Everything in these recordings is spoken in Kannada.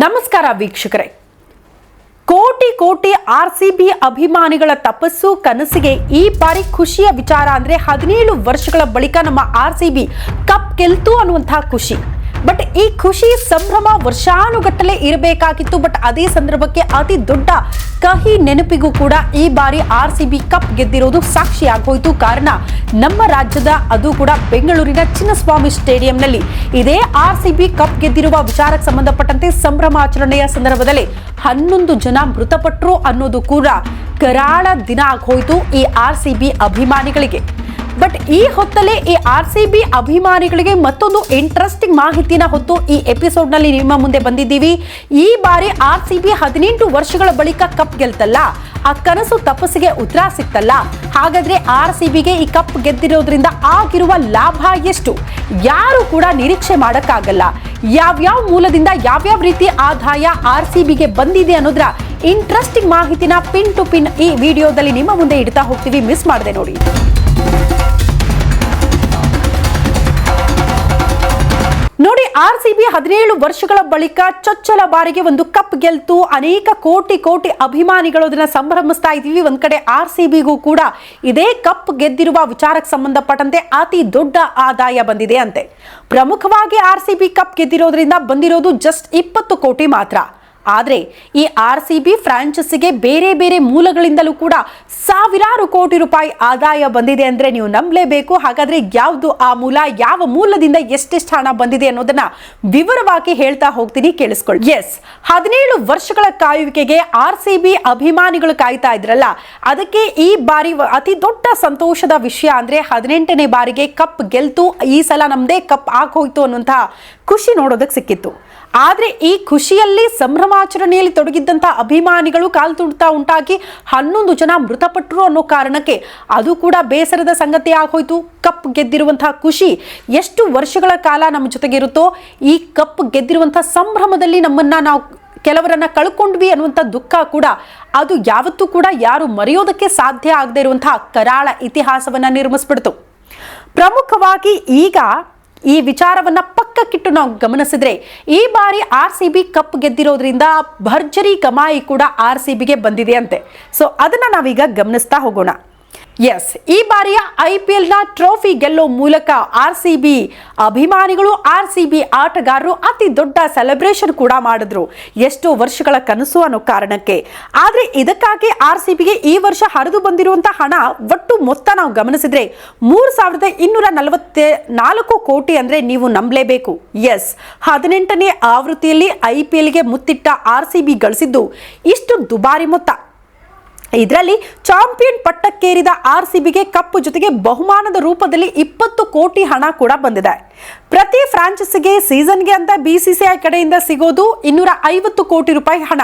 ನಮಸ್ಕಾರ ವೀಕ್ಷಕರೇ. ಕೋಟಿ ಕೋಟಿ ಆರ್ ಸಿ ಬಿ ಅಭಿಮಾನಿಗಳ ತಪಸ್ಸು, ಕನಸಿಗೆ ಈ ಬಾರಿ ಖುಷಿಯ ವಿಚಾರ ಅಂದ್ರೆ ಹದಿನೇಳು ವರ್ಷಗಳ ಬಳಿಕ ನಮ್ಮ ಆರ್ ಸಿ ಬಿ ಕಪ್ ಗೆಲ್ತು ಅನ್ನುವಂತಹ ಖುಷಿ. ಬಟ್ ಈ ಖುಷಿ ಸಂಭ್ರಮ ವರ್ಷಾನುಗಟ್ಟಲೆ ಇರಬೇಕಾಗಿತ್ತು. ಬಟ್ ಅದೇ ಸಂದರ್ಭಕ್ಕೆ ಅತಿ ದೊಡ್ಡ ಕಹಿ ನೆನಪಿಗೂ ಕೂಡ ಈ ಬಾರಿ ಆರ್ ಸಿ ಕಪ್ ಗೆದ್ದಿರೋದು ಸಾಕ್ಷಿಯಾಗೋಯ್ತು. ಕಾರಣ ನಮ್ಮ ರಾಜ್ಯದ ಅದು ಕೂಡ ಬೆಂಗಳೂರಿನ ಚಿನ್ನಸ್ವಾಮಿ ಸ್ಟೇಡಿಯಂನಲ್ಲಿ. ಇದೇ ಆರ್ ಸಿ ಕಪ್ ಗೆದ್ದಿರುವ ವಿಚಾರಕ್ಕೆ ಸಂಬಂಧಪಟ್ಟಂತೆ ಸಂಭ್ರಮಾಚರಣೆಯ ಸಂದರ್ಭದಲ್ಲಿ ಹನ್ನೊಂದು ಜನ ಮೃತಪಟ್ಟರು ಅನ್ನೋದು ಕೂಡ ಕರಾಳ ದಿನ ಆಗೋಯ್ತು ಈ ಆರ್ ಸಿ ಅಭಿಮಾನಿಗಳಿಗೆ. ಬಟ್ ಈ ಹೊತ್ತಲ್ಲೇ ಈ ಆರ್ ಸಿ ಬಿ ಅಭಿಮಾನಿಗಳಿಗೆ ಮತ್ತೊಂದು ಇಂಟ್ರೆಸ್ಟಿಂಗ್ ಮಾಹಿತಿನ ಹೊತ್ತು ಈ ಎಪಿಸೋಡ್ನಲ್ಲಿ ನಿಮ್ಮ ಮುಂದೆ ಬಂದಿದ್ದೀವಿ. ಈ ಬಾರಿ ಆರ್ ಸಿ ಬಿ ಹದಿನೆಂಟು ವರ್ಷಗಳ ಬಳಿಕ ಕಪ್ ಗೆಲ್ತಲ್ಲ. ಆ ಕನಸು ತಪಸ್ಸಿಗೆ ಉತ್ತರ ಸಿಕ್ತಲ್ಲ. ಹಾಗಾದ್ರೆ ಆರ್ ಸಿ ಬಿಗೆ ಈ ಕಪ್ ಗೆದ್ದಿರೋದ್ರಿಂದ ಆಗಿರುವ ಲಾಭ ಎಷ್ಟು? ಯಾರು ಕೂಡ ನಿರೀಕ್ಷೆ ಮಾಡಕ್ಕಾಗಲ್ಲ. ಯಾವ್ಯಾವ ಮೂಲದಿಂದ ಯಾವ್ಯಾವ ರೀತಿ ಆದಾಯ ಆರ್ ಸಿ ಬಿಗೆ ಬಂದಿದೆ ಅನ್ನೋದ್ರ ಇಂಟ್ರೆಸ್ಟಿಂಗ್ ಮಾಹಿತಿನ ಪಿನ್ ಟು ಪಿನ್ ಈ ವಿಡಿಯೋದಲ್ಲಿ ನಿಮ್ಮ ಮುಂದೆ ಇಡ್ತಾ ಹೋಗ್ತೀವಿ. ಮಿಸ್ ಮಾಡದೆ ನೋಡಿ. ಆರ್ ಸಿ ಬಿ ಹದಿನೇಳು ವರ್ಷಗಳ ಬಳಿಕ ಚೊಚ್ಚಲ ಬಾರಿಗೆ ಒಂದು ಕಪ್ ಗೆಲ್ತು. ಅನೇಕ ಕೋಟಿ ಕೋಟಿ ಅಭಿಮಾನಿಗಳು ಅದನ್ನ ಸಂಭ್ರಮಿಸ್ತಾ ಇದ್ದೀವಿ. ಒಂದ್ ಕಡೆ ಆರ್ ಸಿ ಬಿಗೂ ಕೂಡ ಇದೇ ಕಪ್ ಗೆದ್ದಿರುವ ವಿಚಾರಕ್ಕೆ ಸಂಬಂಧಪಟ್ಟಂತೆ ಅತಿ ದೊಡ್ಡ ಆದಾಯ ಬಂದಿದೆ ಅಂತೆ. ಪ್ರಮುಖವಾಗಿ ಆರ್ ಸಿ ಬಿ ಕಪ್ ಗೆದ್ದಿರೋದ್ರಿಂದ ಬಂದಿರೋದು ಜಸ್ಟ್ ಇಪ್ಪತ್ತು ಕೋಟಿ ಮಾತ್ರ. ಆದ್ರೆ ಈ ಆರ್ ಸಿ ಬಿ ಫ್ರಾಂಚೈಸಿಗೆ ಬೇರೆ ಬೇರೆ ಮೂಲಗಳಿಂದಲೂ ಕೂಡ ಸಾವಿರಾರು ಕೋಟಿ ರೂಪಾಯಿ ಆದಾಯ ಬಂದಿದೆ ಅಂದರೆ ನೀವು ನಂಬಲೇಬೇಕು. ಹಾಗಾದರೆ ಯಾವುದು ಆ ಮೂಲ, ಯಾವ ಮೂಲದಿಂದ ಎಷ್ಟೆಷ್ಟು ಹಣ ಬಂದಿದೆ ಅನ್ನೋದನ್ನ ವಿವರವಾಗಿ ಹೇಳ್ತಾ ಹೋಗ್ತೀನಿ, ಕೇಳಿಸ್ಕೊಳ್ಳಿ. ಎಸ್ ಹದಿನೇಳು ವರ್ಷಗಳ ಕಾಯುವಿಕೆಗೆ ಆರ್ ಸಿ ಬಿ ಅಭಿಮಾನಿಗಳು ಕಾಯ್ತಾ ಇದ್ರಲ್ಲ, ಅದಕ್ಕೆ ಈ ಬಾರಿ ಅತಿ ದೊಡ್ಡ ಸಂತೋಷದ ವಿಷಯ ಅಂದರೆ ಹದಿನೆಂಟನೇ ಬಾರಿಗೆ ಕಪ್ ಗೆಲ್ತು, ಈ ಸಲ ನಮ್ಮದೇ ಕಪ್ ಆಗೋಯ್ತು ಅನ್ನುವಂತಹ ಖುಷಿ ನೋಡೋದಕ್ಕೆ ಸಿಕ್ಕಿತ್ತು. ಆದ್ರೆ ಈ ಖುಷಿಯಲ್ಲಿ ಸಂಭ್ರಮಾಚರಣೆಯಲ್ಲಿ ತೊಡಗಿದ್ದಂಥ ಅಭಿಮಾನಿಗಳು ಕಾಲ್ ತುಡ್ತಾ ಉಂಟಾಗಿ ಹನ್ನೊಂದು ಜನ ಮೃತಪಟ್ಟರು ಅನ್ನೋ ಕಾರಣಕ್ಕೆ ಅದು ಕೂಡ ಬೇಸರದ ಸಂಗತಿ ಆಗೋಯ್ತು. ಕಪ್ ಗೆದ್ದಿರುವಂತಹ ಖುಷಿ ಎಷ್ಟು ವರ್ಷಗಳ ಕಾಲ ನಮ್ಮ ಜೊತೆಗಿರುತ್ತೋ, ಈ ಕಪ್ ಗೆದ್ದಿರುವಂಥ ಸಂಭ್ರಮದಲ್ಲಿ ನಮ್ಮನ್ನ ನಾವು ಕೆಲವರನ್ನ ಕಳ್ಕೊಂಡ್ವಿ ಅನ್ನುವಂಥ ದುಃಖ ಕೂಡ, ಅದು ಯಾವತ್ತೂ ಕೂಡ ಯಾರು ಮರೆಯೋದಕ್ಕೆ ಸಾಧ್ಯ ಆಗದೇ ಇರುವಂತಹ ಕರಾಳ ಇತಿಹಾಸವನ್ನ ನಿರ್ಮಿಸ್ಬಿಡ್ತು. ಪ್ರಮುಖವಾಗಿ ಈಗ ಈ ವಿಚಾರವನ್ನ ಪಕ್ಕಕ್ಕಿಟ್ಟು ನಾವು ಗಮನಿಸಿದ್ರೆ, ಈ ಬಾರಿ ಆರ್ ಸಿ ಬಿ ಕಪ್ ಗೆದ್ದಿರೋದ್ರಿಂದ ಭರ್ಜರಿ ಕಮಾಯಿ ಕೂಡ ಆರ್ ಸಿ ಬಿಗೆ ಬಂದಿದೆ ಅಂತೆ ಸೊ ಅದನ್ನ ನಾವೀಗ ಗಮನಿಸ್ತಾ ಹೋಗೋಣ. ಎಸ್ ಈ ಬಾರಿಯ ಐ ಪಿ ಎಲ್ನ ಟ್ರೋಫಿ ಗೆಲ್ಲೋ ಮೂಲಕ ಆರ್ ಸಿ ಬಿ ಅಭಿಮಾನಿಗಳು, ಆರ್ ಸಿ ಬಿ ಆಟಗಾರರು ಅತಿ ದೊಡ್ಡ ಸೆಲೆಬ್ರೇಷನ್ ಕೂಡ ಮಾಡಿದ್ರು ಎಷ್ಟೋ ವರ್ಷಗಳ ಕನಸು ಅನ್ನೋ ಕಾರಣಕ್ಕೆ. ಆದರೆ ಇದಕ್ಕಾಗಿ ಆರ್ ಸಿ ಬಿಗೆ ಈ ವರ್ಷ ಹರಿದು ಬಂದಿರುವಂತಹ ಹಣ ಒಟ್ಟು ಮೊತ್ತ ನಾವು ಗಮನಿಸಿದ್ರೆ ಮೂರು ಸಾವಿರದ ಇನ್ನೂರ ನಲವತ್ತೆ ನಾಲ್ಕು ಕೋಟಿ ಅಂದ್ರೆ ನೀವು ನಂಬಲೇಬೇಕು. ಎಸ್ ಹದಿನೆಂಟನೇ ಆವೃತ್ತಿಯಲ್ಲಿ ಐ ಪಿ ಎಲ್ಗೆ ಮುತ್ತಿಟ್ಟ ಆರ್ ಸಿ ಬಿ ಗಳಿಸಿದ್ದು ಇಷ್ಟು ದುಬಾರಿ ಮೊತ್ತ. ಇದರಲ್ಲಿ ಚಾಂಪಿಯನ್ ಪಟ್ಟಕ್ಕೇರಿದ ಆರ್ ಸಿ ಬಿಗೆ ಕಪ್ಪು ಜೊತೆಗೆ ಬಹುಮಾನದ ರೂಪದಲ್ಲಿ ಇಪ್ಪತ್ತು ಕೋಟಿ ಹಣ ಕೂಡ ಬಂದಿದೆ. ಪ್ರತಿ ಫ್ರಾಂಚೈಸಿಗೆ ಸೀಸನ್ಗೆ ಅಂತ ಬಿಸಿಸಿಐ ಕಡೆಯಿಂದ ಸಿಗೋದು ಇನ್ನೂರ ಐವತ್ತು ಕೋಟಿ ರೂಪಾಯಿ ಹಣ.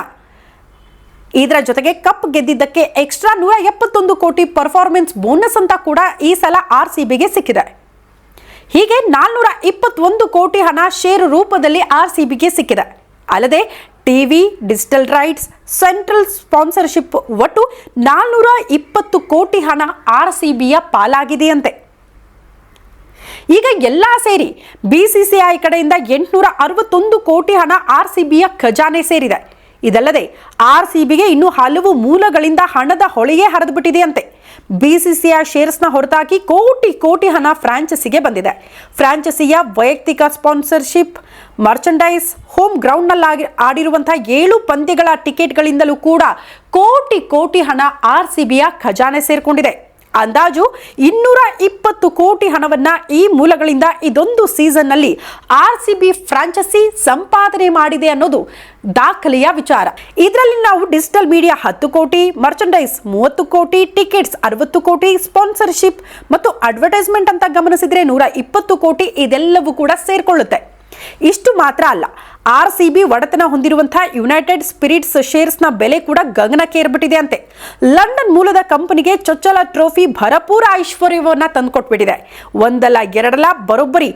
ಇದರ ಜೊತೆಗೆ ಕಪ್ ಗೆದ್ದಿದ್ದಕ್ಕೆ ಎಕ್ಸ್ಟ್ರಾ ನೂರ ಎಪ್ಪತ್ತೊಂದು ಕೋಟಿ ಪರ್ಫಾರ್ಮೆನ್ಸ್ ಬೋನಸ್ ಅಂತ ಕೂಡ ಈ ಸಲ ಆರ್ ಸಿ ಬಿಗೆ ಸಿಕ್ಕಿದೆ. ಹೀಗೆ ನಾಲ್ನೂರ ಇಪ್ಪತ್ತೊಂದು ಕೋಟಿ ಹಣ ಷೇರು ರೂಪದಲ್ಲಿ ಆರ್ ಸಿ ಬಿಗೆ ಸಿಕ್ಕಿದೆ. ಅಲ್ಲದೆ TV, digital rights, central sponsorship ಒಟ್ಟು ನಾನ್ನೂರ ಇಪ್ಪತ್ತು ಕೋಟಿ ಹಣ ಆರ್ ಸಿ ಬಿಯ ಪಾಲಾಗಿದೆಯಂತೆ. ಈಗ ಎಲ್ಲ ಸೇರಿ ಬಿಸಿಸಿಐ ಕಡೆಯಿಂದ ಎಂಟುನೂರ ಅರವತ್ತೊಂದು ಕೋಟಿ ಹಣ ಆರ್ ಸಿ ಬಿಯ ಖಜಾನೆ ಸೇರಿದೆ. ಇದಲ್ಲದೆ ಆರ್ ಸಿ ಬಿಗೆ ಇನ್ನೂ ಹಲವು ಮೂಲಗಳಿಂದ ಹಣದ ಹೊಳೆಯೇ ಹರಿದುಬಿಟ್ಟಿದೆಯಂತೆ. ಬಿಸಿಸಿಐ ಶೇರ್ಸ್ನ ಹೊರತಾಗಿ ಕೋಟಿ ಕೋಟಿ ಹಣ ಫ್ರಾಂಚಸಿಗೆ ಬಂದಿದೆ. ಫ್ರಾಂಚಸಿಯ ವೈಯಕ್ತಿಕ ಸ್ಪಾನ್ಸರ್ಶಿಪ್, ಮರ್ಚಂಡೈಸ್, ಹೋಮ್ ಗ್ರೌಂಡ್ನಲ್ಲಿ ಆಡಿರುವಂತಹ ಏಳು ಪಂದ್ಯಗಳ ಟಿಕೆಟ್ಗಳಿಂದಲೂ ಕೂಡ ಕೋಟಿ ಕೋಟಿ ಹಣ ಆರ್ ಸಿ ಬಿಯ ಖಜಾನೆ ಸೇರಿಕೊಂಡಿದೆ. ಅಂದಾಜು ಇನ್ನೂರ ಇಪ್ಪತ್ತು ಕೋಟಿ ಹಣವನ್ನ ಈ ಮೂಲಗಳಿಂದ ಇದೊಂದು ಸೀಸನ್ನಲ್ಲಿ ಆರ್ ಸಿ ಬಿ ಫ್ರಾಂಚೈಸಿ ಸಂಪಾದನೆ ಮಾಡಿದೆ ಅನ್ನೋದು ದಾಖಲೆಯ ವಿಚಾರ. ಇದರಲ್ಲಿ ನಾವು ಡಿಜಿಟಲ್ ಮೀಡಿಯಾ ಹತ್ತು ಕೋಟಿ ಮರ್ಚಂಡೈಸ್ ಮೂವತ್ತು ಕೋಟಿ ಟಿಕೆಟ್ಸ್ ಅರವತ್ತು ಕೋಟಿ ಸ್ಪಾನ್ಸರ್ಶಿಪ್ ಮತ್ತು ಅಡ್ವರ್ಟೈಸ್ಮೆಂಟ್ ಅಂತ ಗಮನಿಸಿದ್ರೆ ನೂರ ಇಪ್ಪತ್ತು ಕೋಟಿ ಇದೆಲ್ಲವೂ ಕೂಡ ಸೇರ್ಕೊಳ್ಳುತ್ತೆ. ಇಷ್ಟು ಮಾತ್ರ ಅಲ್ಲ ಆರ್ ಸಿ ಬಿ ಒಡೆತನ ಹೊಂದಿರುವಂತಹ ಯುನೈಟೆಡ್ ಸ್ಪಿರಿಟ್ಸ್ ಶೇರ್ಸ್ನ ಬೆಲೆ ಕೂಡ ಗಗನಕ್ಕೆ ಏರ್ಬಿಟ್ಟಿದೆ ಅಂತೆ. ಲಂಡನ್ ಮೂಲದ ಕಂಪನಿಗೆ ಚೊಚ್ಚಲ ಟ್ರೋಫಿ ಭರಪೂರ ಐಶ್ವರ್ಯವನ್ನ ತಂದುಕೊಟ್ಬಿಟ್ಟಿದೆ. ಒಂದಲ್ಲ ಎರಡಲ್ಲ, ಬರೋಬ್ಬರಿ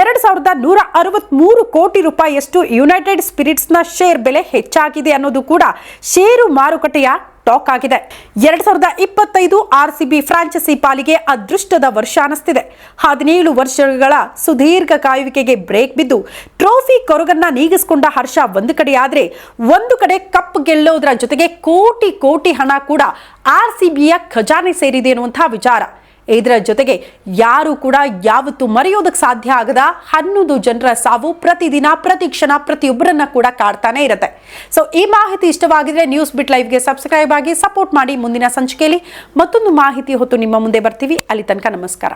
ಎರಡು ಸಾವಿರದ ನೂರ ಅರವತ್ಮೂರು ಕೋಟಿ ರೂಪಾಯಿಯಷ್ಟು ಯುನೈಟೆಡ್ ಸ್ಪಿರಿಟ್ಸ್ನ ಶೇರ್ ಬೆಲೆ ಹೆಚ್ಚಾಗಿದೆ ಅನ್ನೋದು ಕೂಡ ಷೇರು ಮಾರುಕಟ್ಟೆಯ ಟಾಕ್ ಆಗಿದೆ. ಎರಡ್ ಸಾವಿರದ ಇಪ್ಪತ್ತೈದು ಆರ್ ಸಿ ಬಿ ಫ್ರಾಂಚೈಸಿ ಪಾಲಿಗೆ ಅದೃಷ್ಟದ ವರ್ಷ ಅನಿಸ್ತಿದೆ ಹದಿನೇಳು ವರ್ಷಗಳ ಸುದೀರ್ಘ ಕಾಯುವಿಕೆಗೆ ಬ್ರೇಕ್ ಬಿದ್ದು ಟ್ರೋಫಿ ಕೊರಗನ್ನ ನೀಗಿಸಿಕೊಂಡ ಹರ್ಷ ಒಂದು ಕಡೆಯಾದ್ರೆ ಒಂದು ಕಡೆ ಕಪ್ ಗೆಲ್ಲೋದ್ರ ಜೊತೆಗೆ ಕೋಟಿ ಕೋಟಿ ಹಣ ಕೂಡ ಆರ್ ಸಿ ಬಿಯ ಖಜಾನೆ ಸೇರಿದೆ ಎನ್ನುವಂತಹ ವಿಚಾರ. ಇದರ ಜೊತೆಗೆ ಯಾರು ಕೂಡ ಯಾವತ್ತು ಮರೆಯೋದಕ್ಕೆ ಸಾಧ್ಯ ಆಗದ ಹನ್ನೊಂದು ಜನರ ಸಾವು ಪ್ರತಿದಿನ, ಪ್ರತಿ ಕ್ಷಣ ಪ್ರತಿಯೊಬ್ಬರನ್ನ ಕೂಡ ಕಾಡ್ತಾನೆ ಇರುತ್ತೆ. ಸೊ ಈ ಮಾಹಿತಿ ಇಷ್ಟವಾಗಿದ್ರೆ ನ್ಯೂಸ್ ಬಿಟ್ ಲೈವ್ಗೆ ಸಬ್ಸ್ಕ್ರೈಬ್ ಆಗಿ ಸಪೋರ್ಟ್ ಮಾಡಿ ಮುಂದಿನ ಸಂಚಿಕೆಯಲ್ಲಿ. ಮತ್ತೊಂದು ಮಾಹಿತಿ ಹೊತ್ತು ನಿಮ್ಮ ಮುಂದೆ ಬರ್ತೀವಿ. ಅಲ್ಲಿ ತನಕ ನಮಸ್ಕಾರ.